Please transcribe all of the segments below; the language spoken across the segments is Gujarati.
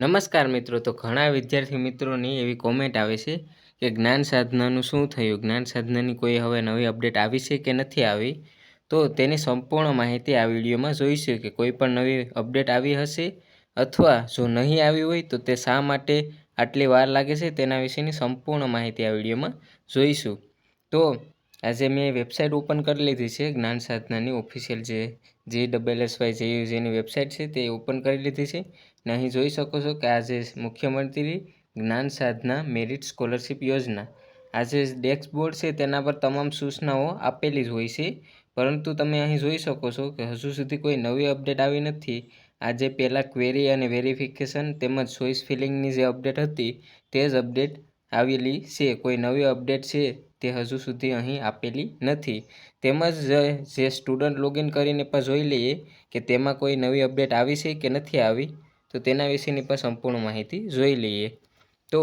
નમસ્કાર મિત્રો, તો ઘણા વિદ્યાર્થી મિત્રોની એવી કોમેન્ટ આવે છે કે જ્ઞાન સાધનાનું શું થયું? જ્ઞાન સાધનાની કોઈ હવે નવી અપડેટ આવી છે કે નથી આવી? તો તેની સંપૂર્ણ માહિતી આ વિડીયોમાં જોઈશું કે કોઈ પણ નવી અપડેટ આવી હશે અથવા જો નહીં આવી હોય તો તે શા માટે આટલી વાર લાગે છે તેના વિશેની સંપૂર્ણ માહિતી આ વિડીયોમાં જોઈશું. તો આજે મેં વેબસાઇટ ઓપન કરી લીધી છે, જ્ઞાન સાધનાની ઓફિશિયલ જે જે ડબલ એસ વાય જે જેની વેબસાઇટ છે, તે ઓપન કરી લીધી છે. ને અહીં જોઈ શકો છો કે આજે મુખ્યમંત્રી જ્ઞાન સાધના મેરિટ સ્કોલરશિપ યોજના. આજે ડેસ્ક બોર્ડ છે, તેના પર તમામ સૂચનાઓ આપેલી જ હોય છે. પરંતુ તમે અહીં જોઈ શકો છો કે હજુ સુધી કોઈ નવી અપડેટ આવી નથી. આજે પહેલાં ક્વેરી અને વેરિફિકેશન તેમજ ચોઈસ ફિલિંગની જે અપડેટ હતી, તે જ અપડેટ આવેલી છે. કોઈ નવી અપડેટ છે તે હજુ સુધી અહીં આપેલી નથી. તેમજ જે સ્ટુડન્ટ લોગિન કરીને પણ જોઈ લઈએ કે તેમાં કોઈ નવી અપડેટ આવી છે કે નથી આવી, તો તેના વિશેની પણ સંપૂર્ણ માહિતી જોઈ લઈએ. તો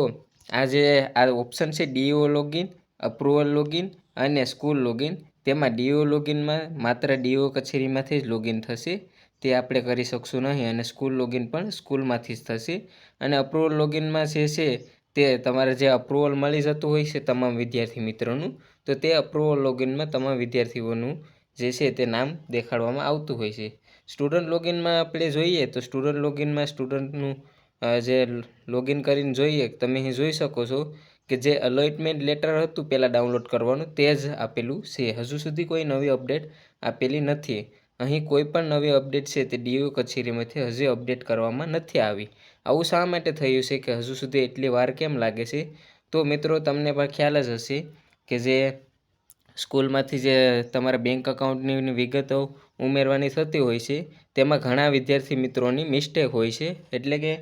આ જે આ ઓપ્શન છે ડીઓ લોગિન, અપ્રુવલ લોગિન અને સ્કૂલ લોગિન, તેમાં ડીઓ લોગિનમાં માત્ર ડીઓ કચેરીમાંથી જ લોગિન થશે. તે આપણે કરી શકશું નહીં અને સ્કૂલ લોગિન પણ સ્કૂલમાંથી જ થશે. અને અપ્રુવલ લોગિનમાં જે છે તે તમારે જે અપ્રુવલ મળી જતું હોય છે તમામ વિદ્યાર્થી મિત્રોનું, તો તે અપ્રુવલ લોગિનમાં તમામ વિદ્યાર્થીઓનું જે છે તે નામ દેખાડવામાં આવતું હોય છે. સ્ટુડન્ટ લોગિનમાં આપણે જોઈએ તો સ્ટુડન્ટ લોગિનમાં સ્ટુડન્ટનું જે લોગિન કરીને જોઈએ, તમે અહીં જોઈ શકો છો કે જે અલોઇટમેન્ટ લેટર હતું, પહેલાં ડાઉનલોડ કરવાનું, તે જ આપેલું છે. હજુ સુધી કોઈ નવી અપડેટ આપેલી નથી. અહીં કોઈ પણ નવી અપડેટ છે તે ડીઓ કચેરીમાંથી હજી અપડેટ કરવામાં નથી આવી. આવું શા માટે થયું છે કે હજુ સુધી એટલી વાર કેમ લાગે છે? તો મિત્રો, તમને પણ ખ્યાલ જ હશે કે જે સ્કૂલમાંથી જે તમારા બેંક અકાઉન્ટની વિગતો ઉમેરવાની થતી હોય છે, તેમાં ઘણા વિદ્યાર્થી મિત્રોની મિસ્ટેક હોય છે. એટલે કે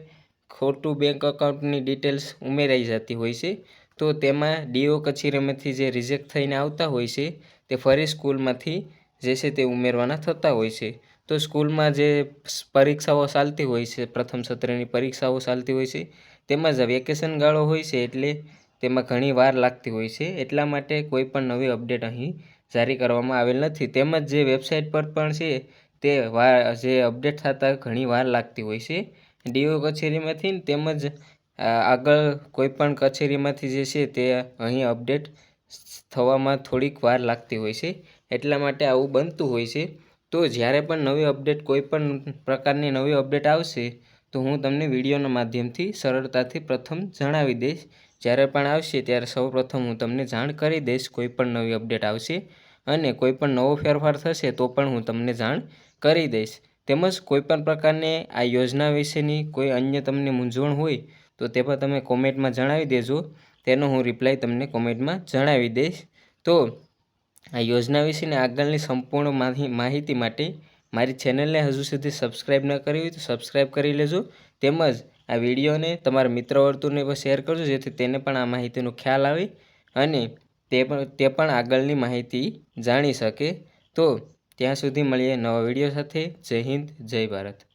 ખોટું બેંક અકાઉન્ટની ડિટેલ્સ ઉમેરાઈ જતી હોય છે. તો તેમાં ડીઓ કચેરીમાંથી જે રિજેક્ટ થઈને આવતા હોય છે, તે ફરી સ્કૂલમાંથી જે છે તે ઉમેરવાના થતા હોય છે. તો સ્કૂલમાં જે પરીક્ષાઓ ચાલતી હોય છે, પ્રથમ સત્રની પરીક્ષાઓ ચાલતી હોય છે તેમજ વેકેશન ગાળો હોય છે એટલે તેમાં ઘણી વાર લાગતી હોય છે. એટલા માટે કોઈ પણ નવી અપડેટ અહીં જારી કરવામાં આવેલ નથી. તેમજ જે વેબસાઇટ પર પણ છે તે વાર જે અપડેટ થતાં ઘણી વાર લાગતી હોય છે. ડીઓ કચેરીમાંથી તેમજ આગળ કોઈ પણ કચેરીમાંથી જે છે તે અહીં અપડેટ થવામાં થોડીક વાર લાગતી હોય છે. એટલા માટે આવું બનતું હોય છે. તો જ્યારે પણ નવી અપડેટ કોઈ પણ પ્રકારની નવી અપડેટ આવશે, તો હું તમને વિડીયોના માધ્યમથી સરળતાથી પ્રથમ જણાવી દઈશ. જ્યારે પણ આવશે, ત્યારે સૌપ્રથમ હું તમને જાણ કરી દઈશ કોઈ પણ નવી અપડેટ આવશે અને કોઈ પણ નવો ફેરફાર થશે, તો પણ હું તમને જાણ કરી દઈશ. તેમજ કોઈપણ પ્રકારની આ યોજના વિશેની કોઈ અન્ય તમને મૂંઝવણ હોય, તો તે પણ તમે કોમેન્ટમાં જણાવી દેજો. તેનો હું રિપ્લાય તમને કોમેન્ટમાં જણાવી દઈશ. તો આ યોજના વિશેની આગળની સંપૂર્ણ માહિતી માટે મારી ચેનલને હજુ સુધી સબસ્ક્રાઈબ ન કરી હોય તો સબસ્ક્રાઈબ કરી લેજો. તેમજ આ વિડીયોને તમારા મિત્ર વર્તુળને પણ શેર કરજો, જેથી તેને પણ આ માહિતીનો ખ્યાલ આવે અને તે પણ તે પણ આગળની માહિતી જાણી શકે. તો ત્યાં સુધી મળીએ નવા વીડિયો સાથે. જય હિન્દ, જય ભારત.